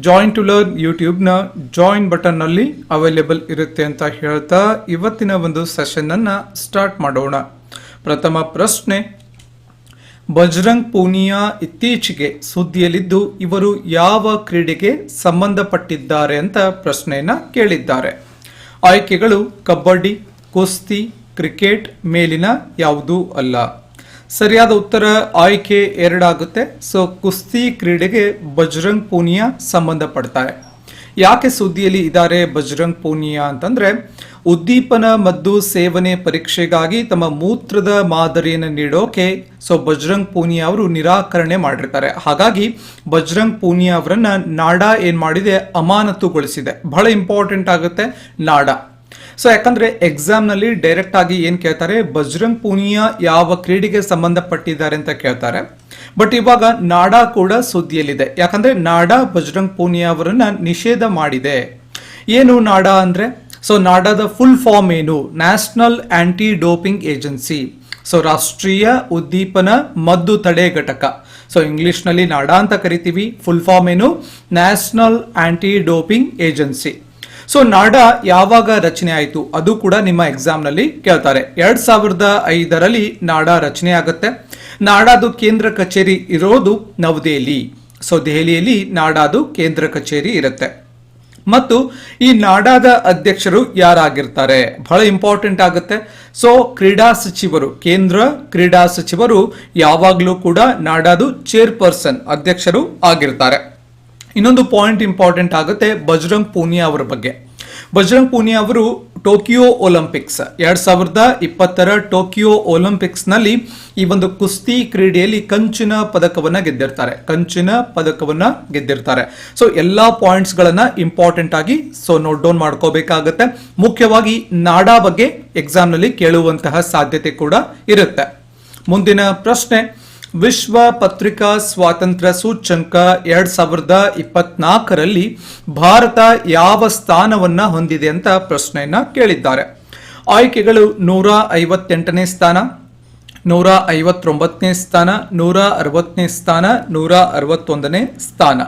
Join to learn ಯೂಟ್ಯೂಬ್ನ join ಬಟನ್ನಲ್ಲಿ available ಇರುತ್ತೆ ಅಂತ ಹೇಳ್ತಾ ಇವತ್ತಿನ ಒಂದು ಸೆಷನ್ನನ್ನು ಸ್ಟಾರ್ಟ್ ಮಾಡೋಣ. ಪ್ರಥಮ ಪ್ರಶ್ನೆ, ಬಜರಂಗ್ ಪೂನಿಯಾ ಇತ್ತೀಚೆಗೆ ಸುದ್ದಿಯಲ್ಲಿದ್ದು ಇವರು ಯಾವ ಕ್ರೀಡೆಗೆ ಸಂಬಂಧಪಟ್ಟಿದ್ದಾರೆ ಅಂತ ಪ್ರಶ್ನೆಯನ್ನ ಕೇಳಿದ್ದಾರೆ. ಆಯ್ಕೆಗಳು ಕಬಡ್ಡಿ, ಕುಸ್ತಿ, ಕ್ರಿಕೆಟ್ ಮೇಲಿನ ಯಾವುದೂ ಅಲ್ಲ. ಸರಿಯಾದ ಉತ್ತರ ಆಯ್ಕೆ ಎರಡಾಗುತ್ತೆ. ಸೊ ಕುಸ್ತಿ ಕ್ರೀಡೆಗೆ ಬಜರಂಗ್ ಪೂನಿಯಾ ಸಂಬಂಧಪಡ್ತಾರೆ. ಯಾಕೆ ಸುದ್ದಿಯಲ್ಲಿ ಇದ್ದಾರೆ ಬಜರಂಗ್ ಪೂನಿಯಾ ಅಂತಂದ್ರೆ, ಉದ್ದೀಪನ ಮದ್ದು ಸೇವನೆ ಪರೀಕ್ಷೆಗಾಗಿ ತಮ್ಮ ಮೂತ್ರದ ಮಾದರಿಯನ್ನು ನೀಡೋಕೆ ಸೊ ಬಜರಂಗ್ ಪೂನಿಯಾ ಅವರು ನಿರಾಕರಣೆ ಮಾಡಿರ್ತಾರೆ. ಹಾಗಾಗಿ, ಬಜರಂಗ್ ಪೂನಿಯಾ ಅವರನ್ನ ನಾಡಾ ಏನ್ ಮಾಡಿದೆ, ಅಮಾನತುಗೊಳಿಸಿದೆ. ಬಹಳ ಇಂಪಾರ್ಟೆಂಟ್ ಆಗುತ್ತೆ ನಾಡಾ. ಸೊ ಯಾಕಂದ್ರೆ ಎಕ್ಸಾಮ್ನಲ್ಲಿ ಡೈರೆಕ್ಟ್ ಆಗಿ ಏನ್ ಕೇಳ್ತಾರೆ, ಬಜರಂಗ್ ಪೂನಿಯಾ ಯಾವ ಕ್ರೀಡೆಗೆ ಸಂಬಂಧಪಟ್ಟಿದ್ದಾರೆ ಅಂತ ಕೇಳ್ತಾರೆ. ಬಟ್ ಇವಾಗ ನಾಡಾ ಕೂಡ ಸುದ್ದಿಯಲ್ಲಿದೆ. ಯಾಕಂದ್ರೆ ನಾಡಾ ಬಜರಂಗ್ ಪೂನಿಯಾ ಅವರನ್ನ ನಿಷೇಧ ಮಾಡಿದೆ. ಏನು ನಾಡಾ ಅಂದ್ರೆ? ಸೊ ನಾಡಾದ ಫುಲ್ ಫಾರ್ಮ್ ಏನು? National anti doping agency so ರಾಷ್ಟ್ರೀಯ ಉದ್ದೀಪನ ಮದ್ದು ತಡೆ ಘಟಕ. ಸೊ ಇಂಗ್ಲಿಷ್ನಲ್ಲಿ ನಾಡಾ ಅಂತ ಕರಿತೀವಿ. ಫುಲ್ ಫಾರ್ಮ್ ಏನು? National anti doping agency so NADA ಯಾವಾಗ ರಚನೆ ಆಯಿತು? ಅದು ಕೂಡ ನಿಮ್ಮ ಎಕ್ಸಾಮ್ನಲ್ಲಿ ಕೇಳ್ತಾರೆ. ಎರಡ್ ಸಾವಿರದ ಐದರಲ್ಲಿ ನಾಡ ರಚನೆ ಆಗುತ್ತೆ. ನಾಡಾದು ಕೇಂದ್ರ ಕಚೇರಿ ಇರೋದು ನವದೆಹಲಿ ಸೊ ದೆಹಲಿಯಲ್ಲಿ ನಾಡಾದು ಕೇಂದ್ರ ಕಚೇರಿ ಇರುತ್ತೆ. ಮತ್ತು ಈ ನಾಡಾದ ಅಧ್ಯಕ್ಷರು ಯಾರಾಗಿರ್ತಾರೆ? ಬಹಳ ಇಂಪಾರ್ಟೆಂಟ್ ಆಗುತ್ತೆ. ಸೊ ಕ್ರೀಡಾ ಸಚಿವರು, ಕೇಂದ್ರ ಕ್ರೀಡಾ ಸಚಿವರು ಯಾವಾಗಲೂ ಕೂಡ ನಾಡಾದು ಚೇರ್ಪರ್ಸನ್ ಅಧ್ಯಕ್ಷರು ಆಗಿರ್ತಾರೆ. ಇನ್ನೊಂದು ಪಾಯಿಂಟ್ ಇಂಪಾರ್ಟೆಂಟ್ ಆಗುತ್ತೆ, ಬಜರಂಗ್ ಪೂನಿಯಾ ಅವರ ಬಗ್ಗೆ. ಬಜರಂಗ್ ಪೂನಿಯಾ ಅವರು ಟೋಕಿಯೋ ಒಲಿಂಪಿಕ್ಸ್ ಎರಡ್ ಸಾವಿರದ ಇಪ್ಪತ್ತರ ಟೋಕಿಯೋ ಒಲಿಂಪಿಕ್ಸ್ನಲ್ಲಿ ಈ ಒಂದು ಕುಸ್ತಿ ಕ್ರೀಡೆಯಲ್ಲಿ ಕಂಚಿನ ಪದಕವನ್ನ ಗೆದ್ದಿರ್ತಾರೆ. ಕಂಚಿನ ಪದಕವನ್ನ ಗೆದ್ದಿರ್ತಾರೆ. ಸೊ ಎಲ್ಲಾ ಪಾಯಿಂಟ್ಸ್ ಗಳನ್ನ ಇಂಪಾರ್ಟೆಂಟ್ ಆಗಿ ಸೊ ನೋಟ್ ಡೌನ್ ಮಾಡ್ಕೋಬೇಕಾಗತ್ತೆ. ಮುಖ್ಯವಾಗಿ ನಾಡಾ ಬಗ್ಗೆ ಎಕ್ಸಾಮ್ನಲ್ಲಿ ಕೇಳುವಂತಹ ಸಾಧ್ಯತೆ ಕೂಡ ಇರುತ್ತೆ. ಮುಂದಿನ ಪ್ರಶ್ನೆ ವಿಶ್ವ ಪತ್ರಿಕಾ ಸ್ವಾತಂತ್ರ್ಯ ಸೂಚ್ಯಂಕ ಎರಡ್ ಸಾವಿರದ ಇಪ್ಪತ್ನಾಲ್ಕರಲ್ಲಿ ಭಾರತ ಯಾವ ಸ್ಥಾನವನ್ನ ಹೊಂದಿದೆ ಅಂತ ಪ್ರಶ್ನೆಯನ್ನ ಕೇಳಿದ್ದಾರೆ. ಆಯ್ಕೆಗಳು ನೂರ ಐವತ್ತೆಂಟನೇ ಸ್ಥಾನ, ನೂರ ಐವತ್ತೊಂಬತ್ತನೇ ಸ್ಥಾನ, ನೂರ ಅರವತ್ತನೇ ಸ್ಥಾನ, ನೂರ ಅರವತ್ತೊಂದನೇ ಸ್ಥಾನ.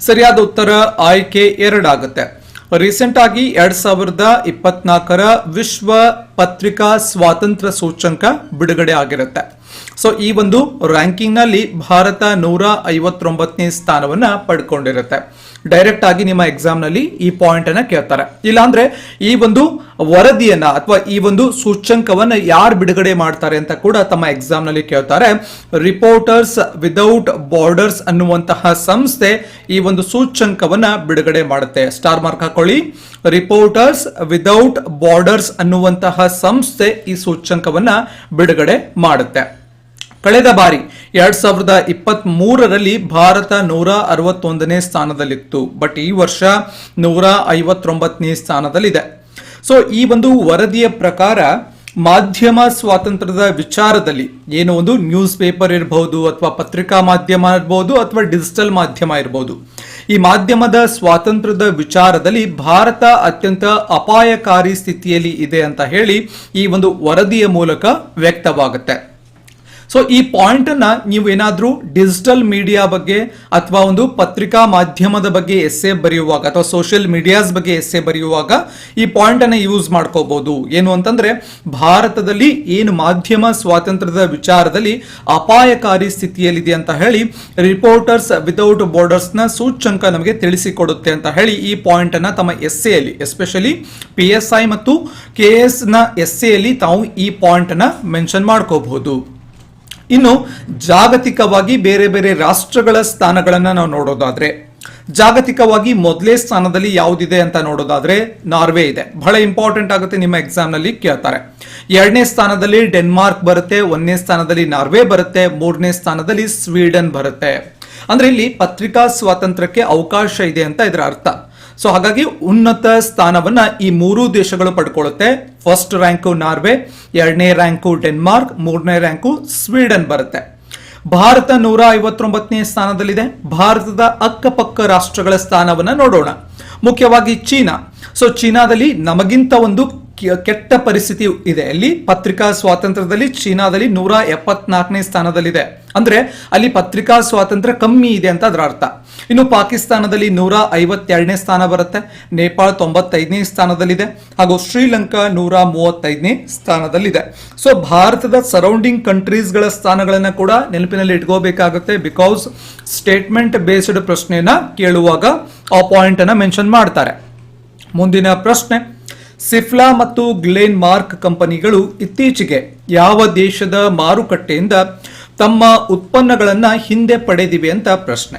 ಸರಿಯಾದ ಉತ್ತರ ಆಯ್ಕೆ ಎರಡಾಗುತ್ತೆ. ರೀಸೆಂಟ್ ಆಗಿ ಎರಡ್ ಸಾವಿರದ ಇಪ್ಪತ್ನಾಲ್ಕರ ವಿಶ್ವ ಪತ್ರಿಕಾ ಸ್ವಾತಂತ್ರ್ಯ ಸೂಚ್ಯಂಕ ಬಿಡುಗಡೆ ಆಗಿರುತ್ತೆ. ಸೊ ಈ ಒಂದು ರ್ಯಾಂಕಿಂಗ್ನಲ್ಲಿ ಭಾರತ ನೂರ ಐವತ್ತೊಂಬತ್ತನೇ ಸ್ಥಾನವನ್ನ ಪಡ್ಕೊಂಡಿರುತ್ತೆ. ಡೈರೆಕ್ಟ್ ಆಗಿ ನಿಮ್ಮ ಎಕ್ಸಾಮ್ನಲ್ಲಿ ಈ ಪಾಯಿಂಟ್ ಅನ್ನ ಕೇಳ್ತಾರೆ. ಇಲ್ಲಾಂದ್ರೆ ಈ ಒಂದು ವರದಿಯನ್ನ ಅಥವಾ ಈ ಒಂದು ಸೂಚ್ಯಂಕವನ್ನ ಯಾರು ಬಿಡುಗಡೆ ಮಾಡ್ತಾರೆ ಅಂತ ಕೂಡ ತಮ್ಮ ಎಕ್ಸಾಮ್ನಲ್ಲಿ ಕೇಳ್ತಾರೆ. ರಿಪೋರ್ಟರ್ಸ್ ವಿದೌಟ್ ಬಾರ್ಡರ್ಸ್ ಅನ್ನುವಂತಹ ಸಂಸ್ಥೆ ಈ ಒಂದು ಸೂಚ್ಯಂಕವನ್ನ ಬಿಡುಗಡೆ ಮಾಡುತ್ತೆ. ಸ್ಟಾರ್ ಮಾರ್ಕ್ ಹಾಕೊಳ್ಳಿ. ರಿಪೋರ್ಟರ್ಸ್ ವಿದೌಟ್ ಬಾರ್ಡರ್ಸ್ ಅನ್ನುವಂತಹ ಸಂಸ್ಥೆ ಈ ಸೂಚ್ಯಂಕವನ್ನ ಬಿಡುಗಡೆ ಮಾಡುತ್ತೆ. ಕಳೆದ ಬಾರಿ ಎರಡ್ ಸಾವಿರದ ಇಪ್ಪತ್ತ್ ಮೂರರಲ್ಲಿ ಭಾರತ ನೂರ ಅರವತ್ತೊಂದನೇ ಸ್ಥಾನದಲ್ಲಿತ್ತು, ಬಟ್ ಈ ವರ್ಷ ನೂರ ಐವತ್ತೊಂಬತ್ತನೇ ಸ್ಥಾನದಲ್ಲಿದೆ. ಸೊ ಈ ಒಂದು ವರದಿಯ ಪ್ರಕಾರ ಮಾಧ್ಯಮ ಸ್ವಾತಂತ್ರ್ಯದ ವಿಚಾರದಲ್ಲಿ ಏನು ಒಂದು ನ್ಯೂಸ್ ಪೇಪರ್ ಇರಬಹುದು ಅಥವಾ ಪತ್ರಿಕಾ ಮಾಧ್ಯಮ ಇರಬಹುದು ಅಥವಾ ಡಿಜಿಟಲ್ ಮಾಧ್ಯಮ ಇರಬಹುದು ಈ ಮಾಧ್ಯಮದ ಸ್ವಾತಂತ್ರ್ಯದ ವಿಚಾರದಲ್ಲಿ ಭಾರತ ಅತ್ಯಂತ ಅಪಾಯಕಾರಿ ಸ್ಥಿತಿಯಲ್ಲಿ ಇದೆ ಅಂತ ಹೇಳಿ ಈ ಒಂದು ವರದಿಯ ಮೂಲಕ ವ್ಯಕ್ತವಾಗುತ್ತೆ. ಸೊ ಈ ಪಾಯಿಂಟ್ ಅನ್ನ ನೀವು ಏನಾದರೂ ಡಿಜಿಟಲ್ ಮೀಡಿಯಾ ಬಗ್ಗೆ ಅಥವಾ ಒಂದು ಪತ್ರಿಕಾ ಮಾಧ್ಯಮದ ಬಗ್ಗೆ ಎಸ್ಸೆ ಬರೆಯುವಾಗ ಅಥವಾ ಸೋಷಿಯಲ್ ಮೀಡಿಯಾಸ್ ಬಗ್ಗೆ ಎಸ್ಸೆ ಬರೆಯುವಾಗ ಈ ಪಾಯಿಂಟ್ ಅನ್ನ ಯೂಸ್ ಮಾಡ್ಕೋಬಹುದು ಏನು ಅಂತಂದ್ರೆ, ಭಾರತದಲ್ಲಿ ಏನು ಮಾಧ್ಯಮ ಸ್ವಾತಂತ್ರ್ಯದ ವಿಚಾರದಲ್ಲಿ ಅಪಾಯಕಾರಿ ಸ್ಥಿತಿಯಲ್ಲಿದೆ ಅಂತ ಹೇಳಿ ರಿಪೋರ್ಟರ್ಸ್ ವಿತೌಟ್ ಬಾರ್ಡರ್ಸ್ನ ಸೂಚ್ಯಂಕ ನಮಗೆ ತಿಳಿಸಿಕೊಡುತ್ತೆ ಅಂತ ಹೇಳಿ ಈ ಪಾಯಿಂಟ್ ಅನ್ನ ತಮ್ಮ ಎಸ್ಸೆಯಲ್ಲಿ ಎಸ್ಪೆಷಲಿ ಪಿ ಎಸ್ ಐ ಮತ್ತು ಕೆ ಎಸ್ನ ಎಸ್ಸೆಯಲ್ಲಿ ತಾವು ಈ ಪಾಯಿಂಟ್ ಅನ್ನ ಮೆನ್ಷನ್ ಮಾಡ್ಕೋಬಹುದು ಇನ್ನು ಜಾಗತಿಕವಾಗಿ ಬೇರೆ ಬೇರೆ ರಾಷ್ಟ್ರಗಳ ಸ್ಥಾನಗಳನ್ನು ನಾವು ನೋಡೋದಾದ್ರೆ, ಜಾಗತಿಕವಾಗಿ ಮೊದಲೇ ಸ್ಥಾನದಲ್ಲಿ ಯಾವುದಿದೆ ಅಂತ ನೋಡೋದಾದ್ರೆ ನಾರ್ವೆ ಇದೆ. ಬಹಳ ಇಂಪಾರ್ಟೆಂಟ್ ಆಗುತ್ತೆ ನಿಮ್ಮ ಎಕ್ಸಾಮ್ನಲ್ಲಿ ಕೇಳ್ತಾರೆ. ಎರಡನೇ ಸ್ಥಾನದಲ್ಲಿ ಡೆನ್ಮಾರ್ಕ್ ಬರುತ್ತೆ, ಒಂದನೇ ಸ್ಥಾನದಲ್ಲಿ ನಾರ್ವೆ ಬರುತ್ತೆ, ಮೂರನೇ ಸ್ಥಾನದಲ್ಲಿ ಸ್ವೀಡನ್ ಬರುತ್ತೆ. ಅಂದ್ರೆ ಇಲ್ಲಿ ಪತ್ರಿಕಾ ಸ್ವಾತಂತ್ರ್ಯಕ್ಕೆ ಅವಕಾಶ ಇದೆ ಅಂತ ಇದರ ಅರ್ಥ. ಸೊ ಹಾಗಾಗಿ ಉನ್ನತ ಸ್ಥಾನವನ್ನ ಈ ಮೂರೂ ದೇಶಗಳು ಪಡ್ಕೊಳ್ಳುತ್ತೆ. ಫಸ್ಟ್ ರ್ಯಾಂಕು ನಾರ್ವೆ, ಎರಡನೇ ರ್ಯಾಂಕು ಡೆನ್ಮಾರ್ಕ್, ಮೂರನೇ ರ್ಯಾಂಕು ಸ್ವೀಡನ್ ಬರುತ್ತೆ. ಭಾರತ ನೂರ ಐವತ್ತೊಂಬತ್ತನೇ ಸ್ಥಾನದಲ್ಲಿದೆ. ಭಾರತದ ಅಕ್ಕಪಕ್ಕ ರಾಷ್ಟ್ರಗಳ ಸ್ಥಾನವನ್ನ ನೋಡೋಣ. ಮುಖ್ಯವಾಗಿ ಚೀನಾ. ಸೊ ಚೀನಾದಲ್ಲಿ ನಮಗಿಂತ ಒಂದು ಕೆಟ್ಟ ಪರಿಸ್ಥಿತಿ ಇದೆ. ಅಲ್ಲಿ ಪತ್ರಿಕಾ ಸ್ವಾತಂತ್ರ್ಯದಲ್ಲಿ ಚೀನಾದಲ್ಲಿ ನೂರ ಎಪ್ಪತ್ನಾಲ್ಕನೇ ಸ್ಥಾನದಲ್ಲಿದೆ. ಅಂದ್ರೆ ಅಲ್ಲಿ ಪತ್ರಿಕಾ ಸ್ವಾತಂತ್ರ್ಯ ಕಮ್ಮಿ ಇದೆ ಅಂತ ಅದರ ಅರ್ಥ. ಇನ್ನು ಪಾಕಿಸ್ತಾನದಲ್ಲಿ ನೂರ ಐವತ್ತೆರಡನೇ ಸ್ಥಾನ ಬರುತ್ತೆ. ನೇಪಾಳ ತೊಂಬತ್ತೈದನೇ ಸ್ಥಾನದಲ್ಲಿದೆ. ಹಾಗೂ ಶ್ರೀಲಂಕಾ ನೂರ ಮೂವತ್ತೈದನೇ ಸ್ಥಾನದಲ್ಲಿದೆ. ಸೊ ಭಾರತದ ಸರೌಂಡಿಂಗ್ ಕಂಟ್ರೀಸ್ಗಳ ಸ್ಥಾನಗಳನ್ನು ಕೂಡ ನೆನಪಿನಲ್ಲಿ ಇಟ್ಕೋಬೇಕಾಗುತ್ತೆ. ಬಿಕಾಸ್ ಸ್ಟೇಟ್ಮೆಂಟ್ ಬೇಸ್ಡ್ ಪ್ರಶ್ನೆಯನ್ನ ಕೇಳುವಾಗ ಆ ಪಾಯಿಂಟ್ ಅನ್ನ ಮೆನ್ಷನ್ ಮಾಡ್ತಾರೆ. ಮುಂದಿನ ಪ್ರಶ್ನೆ. ಸಿಫ್ಲಾ ಮತ್ತು ಗ್ಲೇನ್ ಮಾರ್ಕ್ ಕಂಪನಿಗಳು ಇತ್ತೀಚೆಗೆ ಯಾವ ದೇಶದ ಮಾರುಕಟ್ಟೆಯಿಂದ ತಮ್ಮ ಉತ್ಪನ್ನಗಳನ್ನು ಹಿಂದೆ ಪಡೆದಿವೆ ಅಂತ ಪ್ರಶ್ನೆ.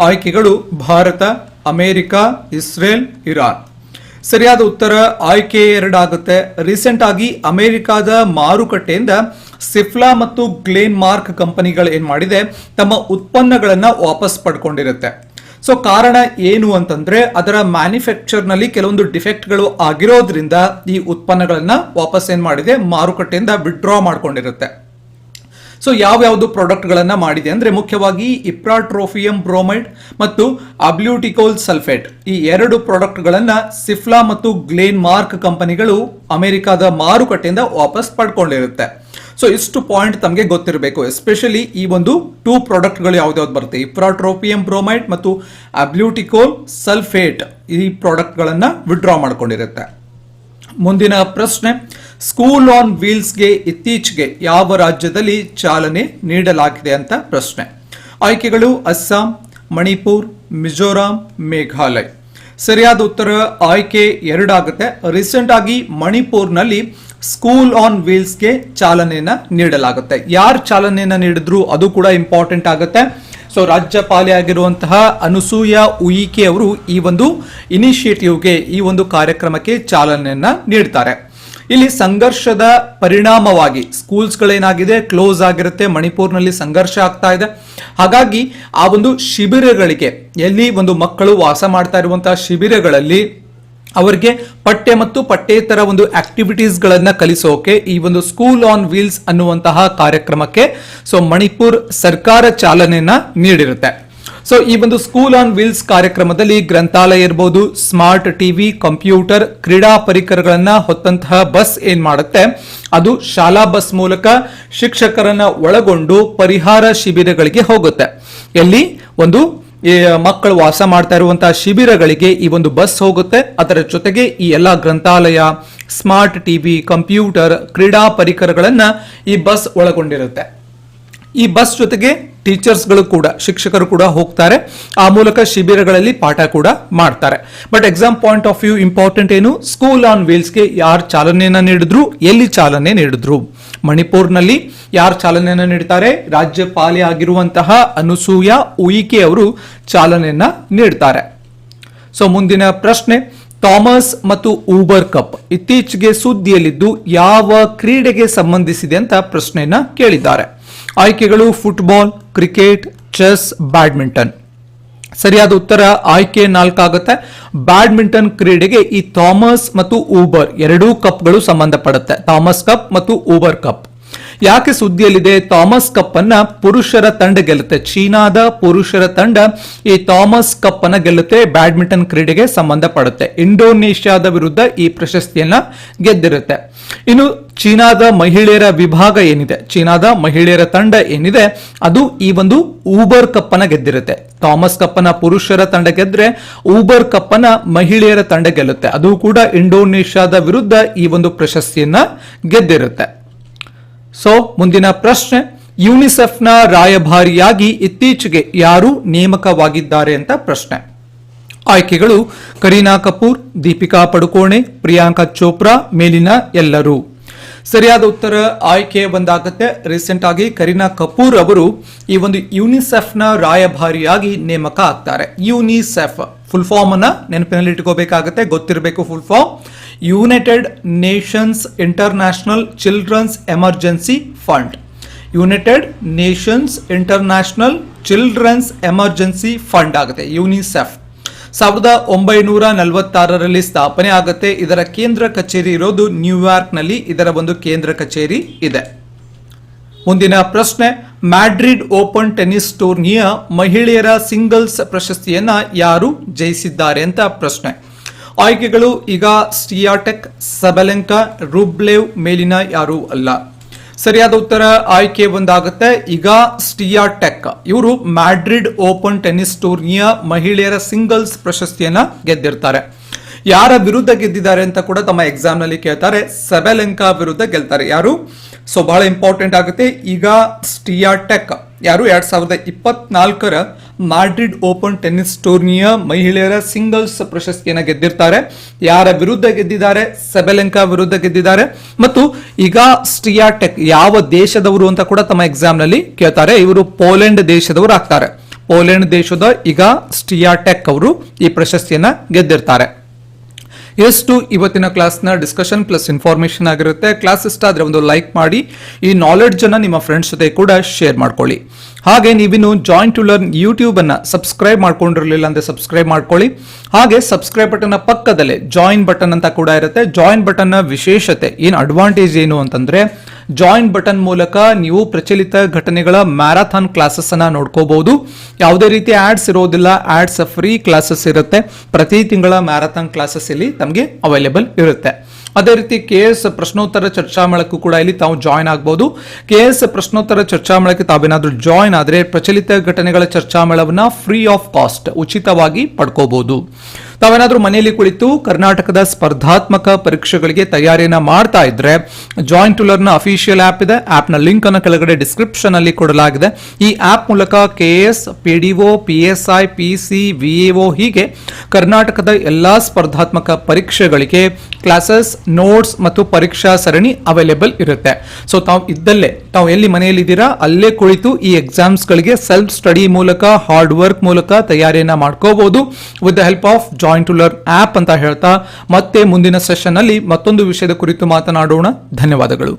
ಆಯ್ಕೆಗಳು ಭಾರತ, ಅಮೆರಿಕ, ಇಸ್ರೇಲ್, ಇರಾನ್. ಸರಿಯಾದ ಉತ್ತರ ಆಯ್ಕೆ ಎರಡಾಗುತ್ತೆ. ರೀಸೆಂಟ್ ಆಗಿ ಅಮೆರಿಕಾದ ಮಾರುಕಟ್ಟೆಯಿಂದ ಸಿಫ್ಲಾ ಮತ್ತು ಗ್ಲೇನ್ ಮಾರ್ಕ್ ಕಂಪನಿಗಳು ಏನ್ ಮಾಡಿದೆ, ತಮ್ಮ ಉತ್ಪನ್ನಗಳನ್ನ ವಾಪಸ್ ಪಡ್ಕೊಂಡಿರುತ್ತೆ. ಸೊ ಕಾರಣ ಏನು ಅಂತಂದ್ರೆ, ಅದರ ಮ್ಯಾನುಫ್ಯಾಕ್ಚರ್ನಲ್ಲಿ ಕೆಲವೊಂದು ಡಿಫೆಕ್ಟ್ಗಳು ಆಗಿರೋದ್ರಿಂದ ಈ ಉತ್ಪನ್ನಗಳನ್ನ ವಾಪಸ್ ಏನ್ ಮಾಡಿದೆ, ಮಾರುಕಟ್ಟೆಯಿಂದ ವಿಡ್ರಾ ಮಾಡ್ಕೊಂಡಿರುತ್ತೆ. ಸೊ ಯಾವ್ಯಾವುದು ಪ್ರಾಡಕ್ಟ್ಗಳನ್ನು ಮಾಡಿದೆ ಅಂದರೆ, ಮುಖ್ಯವಾಗಿ ಇಪ್ರಾಟ್ರೋಫಿಯಂ ಬ್ರೋಮೈಡ್ ಮತ್ತು ಅಬ್ಲ್ಯೂಟಿಕೋಲ್ ಸಲ್ಫೇಟ್. ಈ ಎರಡು ಪ್ರಾಡಕ್ಟ್ಗಳನ್ನು ಸಿಫ್ಲಾ ಮತ್ತು ಗ್ಲೇನ್ ಮಾರ್ಕ್ ಕಂಪನಿಗಳು ಅಮೆರಿಕಾದ ಮಾರುಕಟ್ಟೆಯಿಂದ ವಾಪಸ್ ಪಡ್ಕೊಂಡಿರುತ್ತೆ. ಸೊ ಇಷ್ಟು ಪಾಯಿಂಟ್ ತಮಗೆ ಗೊತ್ತಿರಬೇಕು. ಎಸ್ಪೆಷಲಿ ಈ ಒಂದು ಟೂ ಪ್ರಾಡಕ್ಟ್ಗಳು ಯಾವ್ದಾವ್ದು ಬರುತ್ತೆ? ಇಪ್ರಾಟ್ರೋಪಿಯಂ ಬ್ರೋಮೈಡ್ ಮತ್ತು ಅಬ್ಲ್ಯೂಟಿಕೋಲ್ ಸಲ್ಫೇಟ್ ಈ ಪ್ರಾಡಕ್ಟ್ಗಳನ್ನ ವಿಡ್ರಾ ಮಾಡ್ಕೊಂಡಿರುತ್ತೆ. ಮುಂದಿನ ಪ್ರಶ್ನೆ ಸ್ಕೂಲ್ ಆನ್ ವೀಲ್ಸ್ಗೆ ಇತ್ತೀಚೆಗೆ ಯಾವ ರಾಜ್ಯದಲ್ಲಿ ಚಾಲನೆ ನೀಡಲಾಗಿದೆ ಅಂತ ಪ್ರಶ್ನೆ. ಆಯ್ಕೆಗಳು ಅಸ್ಸಾಂ, ಮಣಿಪುರ್, ಮಿಜೋರಾಂ, ಮೇಘಾಲಯ. ಸರಿಯಾದ ಉತ್ತರ ಆಯ್ಕೆ ಎರಡಾಗುತ್ತೆ. ರೀಸೆಂಟ್ ಆಗಿ ಮಣಿಪುರ್ನಲ್ಲಿ ಸ್ಕೂಲ್ ಆನ್ ವೀಲ್ಸ್ಗೆ ಚಾಲನೆಯನ್ನು ನೀಡಲಾಗುತ್ತೆ. ಯಾರು ಚಾಲನೆಯನ್ನು ನೀಡಿದ್ರು ಅದು ಕೂಡ ಇಂಪಾರ್ಟೆಂಟ್ ಆಗುತ್ತೆ. ಸೊ ರಾಜ್ಯಪಾಲಿ ಆಗಿರುವಂತಹ ಅನುಸೂಯ ಉಯಿಕೆ ಅವರು ಈ ಒಂದು ಇನಿಷಿಯೇಟಿವ್ಗೆ ಈ ಒಂದು ಕಾರ್ಯಕ್ರಮಕ್ಕೆ ಚಾಲನೆಯನ್ನು ನೀಡ್ತಾರೆ. ಇಲ್ಲಿ ಸಂಘರ್ಷದ ಪರಿಣಾಮವಾಗಿ ಸ್ಕೂಲ್ಸ್ಗಳೇನಾಗಿದೆ ಕ್ಲೋಸ್ ಆಗಿರುತ್ತೆ, ಮಣಿಪುರ್ನಲ್ಲಿ ಸಂಘರ್ಷ ಆಗ್ತಾ ಇದೆ. ಹಾಗಾಗಿ ಆ ಒಂದು ಶಿಬಿರಗಳಿಗೆ, ಎಲ್ಲಿ ಒಂದು ಮಕ್ಕಳು ವಾಸ ಮಾಡ್ತಾ ಇರುವಂತಹ ಶಿಬಿರಗಳಲ್ಲಿ ಅವರಿಗೆ ಪಠ್ಯ ಮತ್ತು ಪಠ್ಯೇತರ ಒಂದು ಆಕ್ಟಿವಿಟೀಸ್ ಗಳನ್ನ ಕಲಿಸೋಕೆ ಈ ಒಂದು ಸ್ಕೂಲ್ ಆನ್ ವೀಲ್ಸ್ ಅನ್ನುವಂತಹ ಕಾರ್ಯಕ್ರಮಕ್ಕೆ ಸೊ ಮಣಿಪುರ್ ಸರ್ಕಾರ ಚಾಲನೆಯನ್ನ ನೀಡಿರುತ್ತೆ. ಸೊ ಈ ಒಂದು ಸ್ಕೂಲ್ ಆನ್ ವೀಲ್ಸ್ ಕಾರ್ಯಕ್ರಮದಲ್ಲಿ ಗ್ರಂಥಾಲಯ ಇರಬಹುದು ಸ್ಮಾರ್ಟ್ ಟಿವಿ ಕಂಪ್ಯೂಟರ್ ಕ್ರೀಡಾ ಪರಿಕರಗಳನ್ನ ಹೊತ್ತಂತಹ ಬಸ್ ಏನ್ ಮಾಡುತ್ತೆ? ಅದು ಶಾಲಾ ಬಸ್ ಮೂಲಕ ಶಿಕ್ಷಕರನ್ನ ಒಳಗೊಂಡು ಪರಿಹಾರ ಶಿಬಿರಗಳಿಗೆ ಹೋಗುತ್ತೆ. ಎಲ್ಲಿ? ಒಂದು ಮಕ್ಕಳು ವಾಸ ಮಾಡ್ತಾ ಇರುವಂತಹ ಶಿಬಿರಗಳಿಗೆ ಈ ಒಂದು ಬಸ್ ಹೋಗುತ್ತೆ. ಅದರ ಜೊತೆಗೆ ಈ ಎಲ್ಲ ಗ್ರಂಥಾಲಯ, ಸ್ಮಾರ್ಟ್ ಟಿವಿ, ಕಂಪ್ಯೂಟರ್, ಕ್ರೀಡಾ ಪರಿಕರಗಳನ್ನ ಈ ಬಸ್ ಒಳಗೊಂಡಿರುತ್ತೆ. ಈ ಬಸ್ ಜೊತೆಗೆ ಟೀಚರ್ಸ್ಗಳು ಕೂಡ, ಶಿಕ್ಷಕರು ಕೂಡ ಹೋಗ್ತಾರೆ. ಆ ಮೂಲಕ ಶಿಬಿರಗಳಲ್ಲಿ ಪಾಠ ಕೂಡ ಮಾಡ್ತಾರೆ. But exam point of view important ಏನು? ಸ್ಕೂಲ್ ಆನ್ ವೀಲ್ಸ್ಗೆ ಯಾರು ಚಾಲನೆಯನ್ನು ನೀಡಿದ್ರು? ಎಲ್ಲಿ ಚಾಲನೆ ನೀಡಿದ್ರು? ಮಣಿಪುರ್ನಲ್ಲಿ ಯಾರು ಚಾಲನೆಯನ್ನು ನೀಡ್ತಾರೆ? ರಾಜ್ಯಪಾಲೆ ಆಗಿರುವಂತಹ ಅನುಸೂಯ ಉಯಿಕೆ ಅವರು ಚಾಲನೆಯನ್ನ ನೀಡ್ತಾರೆ. ಸೊ ಮುಂದಿನ ಪ್ರಶ್ನೆ. ಥಾಮಸ್ ಮತ್ತು ಊಬರ್ ಕಪ್ ಇತ್ತೀಚೆಗೆ ಸುದ್ದಿಯಲ್ಲಿದ್ದು ಯಾವ ಕ್ರೀಡೆಗೆ ಸಂಬಂಧಿಸಿದೆ ಅಂತ ಪ್ರಶ್ನೆಯನ್ನ ಕೇಳಿದ್ದಾರೆ. ಆಯ್ಕೆಗಳು ಫುಟ್ಬಾಲ್ ಕ್ರಿಕೆಟ್ ಚೆಸ್ ಬ್ಯಾಡ್ಮಿಂಟನ್ ಸರಿಯಾದ ಉತ್ತರ ಆಯ್ಕೆ ನಾಲ್ಕಾಗುತ್ತೆ. ಬ್ಯಾಡ್ಮಿಂಟನ್ ಕ್ರೀಡೆಗೆ ಈ ಥಾಮಸ್ ಮತ್ತು ಊಬರ್ ಎರಡೂ ಕಪ್ಗಳು ಸಂಬಂಧಪಡುತ್ತೆ. ಥಾಮಸ್ ಕಪ್ ಮತ್ತು ಊಬರ್ ಕಪ್ ಯಾಕೆ ಸುದ್ದಿಯಲ್ಲಿದೆ? ಥಾಮಸ್ ಕಪ್ ಅನ್ನ ಪುರುಷರ ತಂಡ ಗೆಲ್ಲುತ್ತೆ. ಚೀನಾದ ಪುರುಷರ ತಂಡ ಈ ಥಾಮಸ್ ಕಪ್ ಅನ್ನ ಗೆಲ್ಲುತ್ತೆ, ಬ್ಯಾಡ್ಮಿಂಟನ್ ಕ್ರೀಡೆಗೆ ಸಂಬಂಧಪಡುತ್ತೆ. ಇಂಡೋನೇಷ್ಯಾದ ವಿರುದ್ಧ ಈ ಪ್ರಶಸ್ತಿಯನ್ನ ಗೆದ್ದಿರುತ್ತೆ. ಇನ್ನು ಚೀನಾದ ಮಹಿಳೆಯರ ವಿಭಾಗ ಏನಿದೆ? ಚೀನಾದ ಮಹಿಳೆಯರ ತಂಡ ಏನಿದೆ? ಅದು ಈ ಒಂದು ಊಬರ್ ಕಪ್ ಅನ್ನ ಗೆದ್ದಿರುತ್ತೆ. ಥಾಮಸ್ ಕಪ್ ಅನ್ನ ಪುರುಷರ ತಂಡ ಗೆದ್ರೆ ಊಬರ್ ಕಪ್ ಅನ್ನ ಮಹಿಳೆಯರ ತಂಡ ಗೆಲ್ಲುತ್ತೆ. ಅದು ಕೂಡ ಇಂಡೋನೇಷ್ಯಾದ ವಿರುದ್ಧ ಈ ಒಂದು ಪ್ರಶಸ್ತಿಯನ್ನ ಗೆದ್ದಿರುತ್ತೆ. ಸೊ ಮುಂದಿನ ಪ್ರಶ್ನೆ ಯುನಿಸೆಫ್ನ ರಾಯಭಾರಿಯಾಗಿ ಇತ್ತೀಚೆಗೆ ಯಾರು ನೇಮಕವಾಗಿದ್ದಾರೆ ಅಂತ ಪ್ರಶ್ನೆ. ಆಯ್ಕೆಗಳು, ಕರೀನಾ ಕಪೂರ್, ದೀಪಿಕಾ ಪಡುಕೋಣೆ, ಪ್ರಿಯಾಂಕಾ ಚೋಪ್ರಾ ಮೇಲಿನ ಎಲ್ಲರೂ. ಸರಿಯಾದ ಉತ್ತರ ಆಯ್ಕೆ ಬಂದಾಗತ್ತೆ. ರೀಸೆಂಟ್ ಆಗಿ ಕರೀನಾ ಕಪೂರ್ ಅವರು ಈ ಒಂದು ಯುನಿಸೆಫ್ನ ರಾಯಭಾರಿಯಾಗಿ ನೇಮಕ ಆಗ್ತಾರೆ. ಯುನಿಸೆಫ್ ಫುಲ್ ಫಾರ್ಮ್ ಅನ್ನ ನೆನಪಿನಲ್ಲಿ ಇಟ್ಕೋಬೇಕಾಗತ್ತೆ. ಗೊತ್ತಿರಬೇಕು full form united nations international children's emergency fund. United nations international children's emergency fund ಆಗುತ್ತೆ, ಯುನಿಸೆಫ್. ಸಾವಿರದ ಒಂಬೈನೂರ ನಲವತ್ತಾರರಲ್ಲಿ ಸ್ಥಾಪನೆ ಆಗುತ್ತೆ. ಇದರ ಕೇಂದ್ರ ಕಚೇರಿ ಇರೋದು ನ್ಯೂಯಾರ್ಕ್ನಲ್ಲಿ, ಇದರ ಒಂದು ಕೇಂದ್ರ ಕಚೇರಿ ಇದೆ. ಮುಂದಿನ ಪ್ರಶ್ನೆ, ಮ್ಯಾಡ್ರಿಡ್ ಓಪನ್ ಟೆನ್ನಿಸ್ ಟೂರ್ನಿಯ ಮಹಿಳೆಯರ ಸಿಂಗಲ್ಸ್ ಪ್ರಶಸ್ತಿಯನ್ನ ಯಾರು ಜಯಿಸಿದ್ದಾರೆ ಅಂತ ಪ್ರಶ್ನೆ. ಆಯ್ಕೆಗಳು ಈಗ ಸ್ಟಿಯಾಟೆಕ್ ಸಬಲೆಂಕಾ, ರೂಬ್ಲೇವ್ ಮೇಲಿನ ಯಾರು ಅಲ್ಲ. ಸರಿಯಾದ ಉತ್ತರ ಆಯ್ಕೆ ಒಂದಾಗುತ್ತೆ. ಈಗ ಸ್ಟಿಯಾಟೆಕ್ ಇವರು ಮ್ಯಾಡ್ರಿಡ್ ಓಪನ್ ಟೆನ್ನಿಸ್ ಟೂರ್ನಿಯ ಮಹಿಳೆಯರ ಸಿಂಗಲ್ಸ್ ಪ್ರಶಸ್ತಿಯನ್ನ ಗೆದ್ದಿರ್ತಾರೆ. ಯಾರ ವಿರುದ್ಧ ಗೆದ್ದಿದ್ದಾರೆ ಅಂತ ಕೂಡ ತಮ್ಮ ಎಕ್ಸಾಮ್ನಲ್ಲಿ ಕೇಳ್ತಾರೆ. ಸೆಬೆಲೆಂಕಾ ವಿರುದ್ಧ ಗೆಲ್ತಾರೆ. ಯಾರು? ಸೊ, ಬಹಳ ಇಂಪಾರ್ಟೆಂಟ್ ಆಗುತ್ತೆ. ಈಗ ಸ್ಟಿಯಾಟೆಕ್ ಯಾರು? ಎರಡ್ ಸಾವಿರದ ಇಪ್ಪತ್ನಾಲ್ಕರ ಮ್ಯಾಡ್ರಿಡ್ ಓಪನ್ ಟೆನ್ನಿಸ್ ಟೂರ್ನಿಯ ಮಹಿಳೆಯರ ಸಿಂಗಲ್ಸ್ ಪ್ರಶಸ್ತಿಯನ್ನು ಗೆದ್ದಿರ್ತಾರೆ. ಯಾರ ವಿರುದ್ಧ ಗೆದ್ದಿದ್ದಾರೆ? ಸೆಬೆಲೆಂಕಾ ವಿರುದ್ಧ ಗೆದ್ದಿದ್ದಾರೆ. ಮತ್ತು ಈಗ ಸ್ಟಿಯಾಟೆಕ್ ಯಾವ ದೇಶದವರು ಅಂತ ಕೂಡ ತಮ್ಮ ಎಕ್ಸಾಮ್ನಲ್ಲಿ ಕೇಳ್ತಾರೆ. ಇವರು ಪೋಲೆಂಡ್ ದೇಶದವರು ಆಗ್ತಾರೆ. ಪೋಲೆಂಡ್ ದೇಶದ ಈಗ ಸ್ಟಿಯಾಟೆಕ್ ಅವರು ಈ ಪ್ರಶಸ್ತಿಯನ್ನ ಗೆದ್ದಿರ್ತಾರೆ. ಎಷ್ಟು ಇವತ್ತಿನ ಕ್ಲಾಸ್ನ ಡಿಸ್ಕಷನ್ ಪ್ಲಸ್ ಇನ್ಫಾರ್ಮೇಶನ್ ಆಗಿರುತ್ತೆ. ಕ್ಲಾಸ್ ಇಷ್ಟ ಆದ್ರೆ ಒಂದು ಲೈಕ್ ಮಾಡಿ. ಈ ನಾಲೆಡ್ಜನ್ನು ನಿಮ್ಮ ಫ್ರೆಂಡ್ಸ್ ಜೊತೆ ಕೂಡ ಶೇರ್ ಮಾಡ್ಕೊಳ್ಳಿ. ಹಾಗೆ ನೀವಿನ್ನು ಜಾಯಿಂಟ್ ಟು ಲರ್ನ್ ಯೂಟ್ಯೂಬ್ ಅನ್ನ ಸಬ್ಸ್ಕ್ರೈಬ್ ಮಾಡ್ಕೊಂಡಿರಲಿಲ್ಲ ಅಂದ್ರೆ ಸಬ್ಸ್ಕ್ರೈಬ್ ಮಾಡ್ಕೊಳ್ಳಿ. ಹಾಗೆ ಸಬ್ಸ್ಕ್ರೈಬ್ ಬಟನ್ ಪಕ್ಕದಲ್ಲೇ ಜಾಯಿನ್ ಬಟನ್ ಅಂತ ಕೂಡ ಇರುತ್ತೆ. ಜಾಯಿನ್ ಬಟನ್ನ ವಿಶೇಷತೆ ಏನು ಅಡ್ವಾಂಟೇಜ್ ಏನು ಅಂತಂದ್ರೆ ಜಾಯಿನ್ ಬಟನ್ ಮೂಲಕ ನೀವು ಪ್ರಚಲಿತ ಘಟನೆಗಳ ಮ್ಯಾರಥಾನ್ ಕ್ಲಾಸಸ್ ಅನ್ನ ನೋಡ್ಕೋಬಹುದು. ಯಾವುದೇ ರೀತಿ ಆಡ್ಸ್ ಇರೋದಿಲ್ಲ ಆಡ್ಸ್ ಫ್ರೀ ಕ್ಲಾಸಸ್ ಇರುತ್ತೆ. ಪ್ರತಿ ತಿಂಗಳ ಮ್ಯಾರಥಾನ್ ಕ್ಲಾಸಸ್ ಇಲ್ಲಿ ತಮಗೆ ಅವೈಲೇಬಲ್ ಇರುತ್ತೆ. ಅದೇ ರೀತಿ ಕೆ ಎಸ್ ಪ್ರಶ್ನೋತ್ತರ ಚರ್ಚಾ ಮೇಳಕ್ಕೂ ಕೂಡ ಇಲ್ಲಿ ತಾವು ಜಾಯ್ನ್ ಆಗಬಹುದು ಕೆ ಎಸ್ ಪ್ರಶ್ನೋತ್ತರ ಚರ್ಚಾ ಮೇಳಕ್ಕೆ ತಾವೇನಾದ್ರೂ ಜಾಯ್ನ್ ಆದ್ರೆ ಪ್ರಚಲಿತ ಘಟನೆಗಳ ಚರ್ಚಾ ಮೇಳವನ್ನ ಫ್ರೀ ಆಫ್ ಕಾಸ್ಟ್ ಉಚಿತವಾಗಿ ಪಡ್ಕೋಬಹುದು ತಾವೇನಾದ್ರೂ ಮನೆಯಲ್ಲಿ ಕುಳಿತು ಕರ್ನಾಟಕದ ಸ್ಪರ್ಧಾತ್ಮಕ ಪರೀಕ್ಷೆಗಳಿಗೆ ತಯಾರಿಯನ್ನ ಮಾಡ್ತಾ ಇದ್ರೆ ಜಾಯಿನ್ ಟು ನ ಅಫಿಷಿಯಲ್ ಆಪ್ ಇದೆ. ಆಪ್ನ ಲಿಂಕ್ ಅನ್ನು ಕೆಳಗಡೆ ಡಿಸ್ಕ್ರಿಪ್ಷನ್ ಅಲ್ಲಿ ಕೊಡಲಾಗಿದೆ. ಈ ಆಪ್ ಮೂಲಕ K S PDO P S I, P C VAO ಹೀಗೆ ಕರ್ನಾಟಕದ ಎಲ್ಲಾ ಸ್ಪರ್ಧಾತ್ಮಕ ಪರೀಕ್ಷೆಗಳಿಗೆ ಕ್ಲಾಸಸ್ ನೋಟ್ಸ್ ಮತ್ತು ಪರೀಕ್ಷಾ ಸರಣಿ ಅವೈಲೇಬಲ್ ಇರುತ್ತೆ. ಸೊ ತಾವು ಇದ್ದಲ್ಲೇ, ತಾವು ಎಲ್ಲಿ ಮನೆಯಲ್ಲಿ ಇದ್ದೀರಾ ಅಲ್ಲೇ ಕುಳಿತು ಈ ಎಕ್ಸಾಮ್ಸ್ ಗಳಿಗೆ ಸೆಲ್ಫ್ ಸ್ಟಡಿ ಮೂಲಕ ಹಾರ್ಡ್ ವರ್ಕ್ ಮೂಲಕ ತಯಾರಿಯನ್ನು ಮಾಡ್ಕೋಬಹುದು with the help of joint to learn app ಅಂತ ಹೇಳ್ತಾ, ಮತ್ತೆ ಮುಂದಿನ ಸೆಷನ್ ಅಲ್ಲಿ ಮತ್ತೊಂದು ವಿಷಯದ ಕುರಿತು ಮಾತನಾಡೋಣ. ಧನ್ಯವಾದಗಳು.